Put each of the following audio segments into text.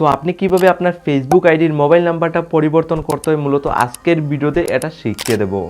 So আপনি কীভাবে আপনার ফেসবুক আইডির মোবাইল নাম্বারটা পরিবর্তন করতে হয় মূলত আজকের ভিডিওতে এটা শিখিয়ে দেবো।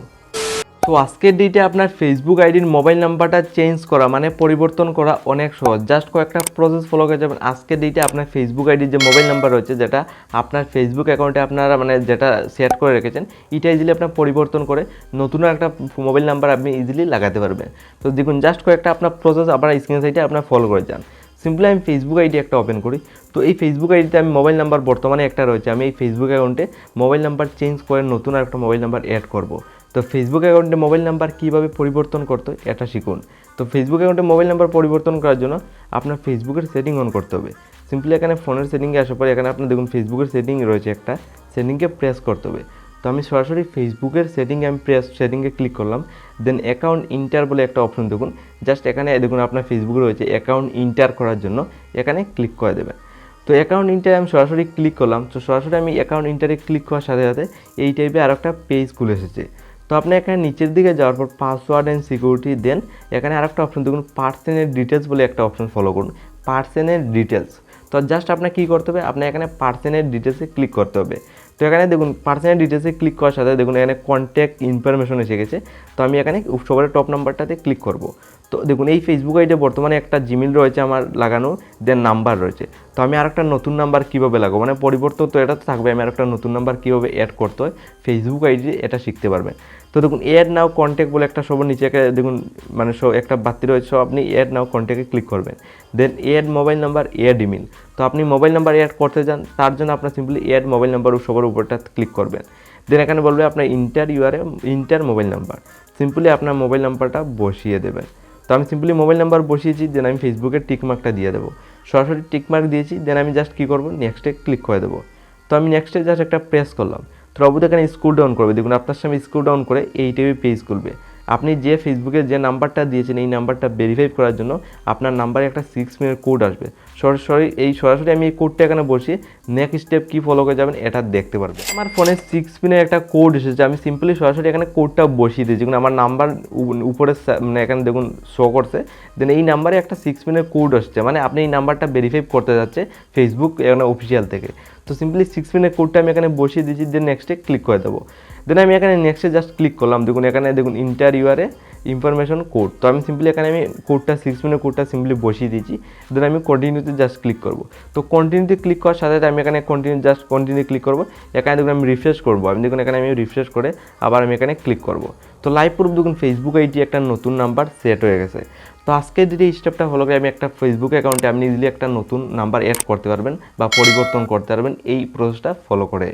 তো আজকের ডেটে আপনার ফেসবুক আইডির মোবাইল নাম্বারটা চেঞ্জ করা মানে পরিবর্তন করা অনেক সহজ। জাস্ট কয়েকটা প্রসেস ফলো করে যাবেন। আজকের ডেটে আপনার ফেসবুক আইডির যে মোবাইল নাম্বার রয়েছে, যেটা আপনার ফেসবুক অ্যাকাউন্টে আপনারা মানে যেটা সেট করে রেখেছেন, এটা ইজিলি আপনার পরিবর্তন করে নতুন একটা মোবাইল নাম্বার আপনি ইজিলি লাগাতে পারবেন। তো দেখুন জাস্ট কয়েকটা আপনার প্রসেস আপনার স্ক্রিন সাইডে আপনার ফলো করে যান। সিম্পলি আমি ফেসবুক আইডি একটা ওপেন করি। তো এই ফেসবুক আইডিতে আমি মোবাইল নাম্বার বর্তমানে একটা রয়েছে। আমি এই ফেসবুক অ্যাকাউন্টে মোবাইল নাম্বার চেঞ্জ করে নতুন আর একটা মোবাইল নাম্বার অ্যাড করব। তো ফেসবুক অ্যাকাউন্টে মোবাইল নাম্বার কীভাবে পরিবর্তন করতে এটা শিখুন। তো ফেসবুক অ্যাকাউন্টে মোবাইল নাম্বার পরিবর্তন করার জন্য আপনার ফেসবুকের সেটিং অন করতে হবে। সিম্পলি এখানে ফোনের সেটিংয়ে আসার পরে এখানে আপনার দেখুন ফেসবুকের সেটিং রয়েছে একটা। সেটিংকে প্রেস করতে হবে। তো আমি সরাসরি ফেসবুকের সেটিংয়ে আমি প্রেস সেটিংয়ে ক্লিক করলাম দেন অ্যাকাউন্ট ইন্টার বলে একটা অপশন দেখুন। জাস্ট এখানে দেখুন আপনার ফেসবুকে রয়েছে অ্যাকাউন্ট ইন্টার করার জন্য, এখানে ক্লিক করে দেবেন। তো অ্যাকাউন্ট ইন্টারে আমি সরাসরি ক্লিক করলাম, তো সরাসরি আমি অ্যাকাউন্ট ইন্টারে ক্লিক করার সাথে সাথে এই টাইপের আর একটা পেজ খুলে এসেছে। তো আপনি এখানে নিচের দিকে যাওয়ার পর পাসওয়ার্ড অ্যান্ড সিকিউরিটি দেন এখানে আরেকটা অপশন দেখুন পার্সেনের ডিটেলস বলে একটা অপশন ফলো করুন পার্সেনের ডিটেলস তো জাস্ট আপনার কী করতে হবে? আপনার এখানে পার্সেনের ডিটেলসে ক্লিক করতে হবে। তো এখানে দেখুন পার্সোনাল ডিটেলসে ক্লিক করার সাথে দেখুন এখানে কন্ট্যাক্ট ইনফরমেশন এসে গেছে। তো আমি এখানে সবার টপ নাম্বারটাতে ক্লিক করব। তো দেখুন, এই ফেসবুক আইডে বর্তমানে একটা জিমেল রয়েছে আমার লাগানো দেন নাম্বার রয়েছে। তো আমি আর একটা নতুন নাম্বার কীভাবে লাগাবো? মানে পরিবর্তন তো এটা তো থাকবে, আমি আর একটা নতুন নাম্বার কীভাবে অ্যাড করতে হয়? ফেসবুক আইডি এটা শিখতে পারবেন। তো দেখুন অ্যাড নাও কন্ট্যাক্ট বলে একটা সবার নিচে একটা দেখুন মানে সব একটা বাতি রয়েছে, সব আপনি অ্যাড নাও কন্ট্যাক্টে ক্লিক করবেন। Then add mobile number add email তো আপনি মোবাইল নাম্বার অ্যাড করতে যান তার জন্য আপনার সিম্পলি অ্যাড মোবাইল নাম্বার সবার উপরটা ক্লিক করবেন। দেন এখানে বলবে আপনার ইন্টার ইউআরএ ইন্টার মোবাইল নাম্বার সিম্পলি আপনার মোবাইল নাম্বারটা বসিয়ে দেবেন। তো আমি সিম্পলি মোবাইল নাম্বার বসিয়েছি দেন আমি ফেসবুকের টিকমার্কটা দিয়ে দেবো। সরাসরি টিকমার্ক দিয়েছি দেন আমি জাস্ট কী করব? নেক্সটে ক্লিক করে দেবো। তো আমি নেক্সটে জাস্ট একটা প্রেস করলাম। তো অবধি এখানে স্কুল ডাউন করবে। দেখুন, আপনার সামনে স্কুল ডাউন করে এই টাইপের পেজ খুলবে। আপনি যে ফেসবুকে যে নাম্বারটা দিয়েছেন, এই নাম্বারটা ভেরিফাই করার জন্য আপনার নাম্বারে একটা সিক্স মিনিট কোড আসবে। সরাসরি, এই সরাসরি আমি এই কোডটা এখানে বসিয়ে নেক্সট স্টেপ কী ফলো করে যাবেন এটা দেখতে পারবেন। আমার ফোনে সিক্স পিনের একটা কোড এসেছে, আমি সিম্পলি সরাসরি এখানে কোডটা বসিয়ে দিয়েছি। দেখুন, আমার নাম্বার উপরে মানে এখানে দেখুন শো করছে। দেন এই নাম্বারে একটা সিক্স পিনের কোড আসছে মানে আপনি এই নাম্বারটা ভেরিফাই করতে যাচ্ছে ফেসবুক এখানে অফিসিয়াল থেকে। তো সিম্পলি সিক্স পিনের কোডটা আমি এখানে বসিয়ে দিয়েছি দেন নেক্সটে ক্লিক করে দেবো। দেন আমি এখানে নেক্সটে জাস্ট ক্লিক করলাম। দেখুন, এখানে দেখুন ইন্টার ইউআরে ইনফরমেশন কোড তো আমি সিম্পলি এখানে আমি কোডটা সিক্স মিনিট কোডটা সিম্পলি বসিয়ে দিয়েছি। দেন আমি কন্টিনিউতে জাস্ট ক্লিক করব। তো কন্টিনিউতে ক্লিক করার সাথে সাথে আমি এখানে কন্টিনিউ জাস্ট কন্টিনিউ ক্লিক করব। এখানে দেখুন আমি রিফ্রেশ করব। আমি দেখুন এখানে আমি রিফ্রেশ করে আবার আমি এখানে ক্লিক করব। তো লাইভ প্রুফ দেখুন ফেসবুক আইডি একটা নতুন নাম্বার সেট হয়ে গেছে। তো আজকের যদি এই স্টেপটা হলো আমি একটা ফেসবুক অ্যাকাউন্টে আপনি ইজিলি একটা নতুন নাম্বার অ্যাড করতে পারবেন বা পরিবর্তন করতে পারবেন। এই প্রসেসটা ফলো করে।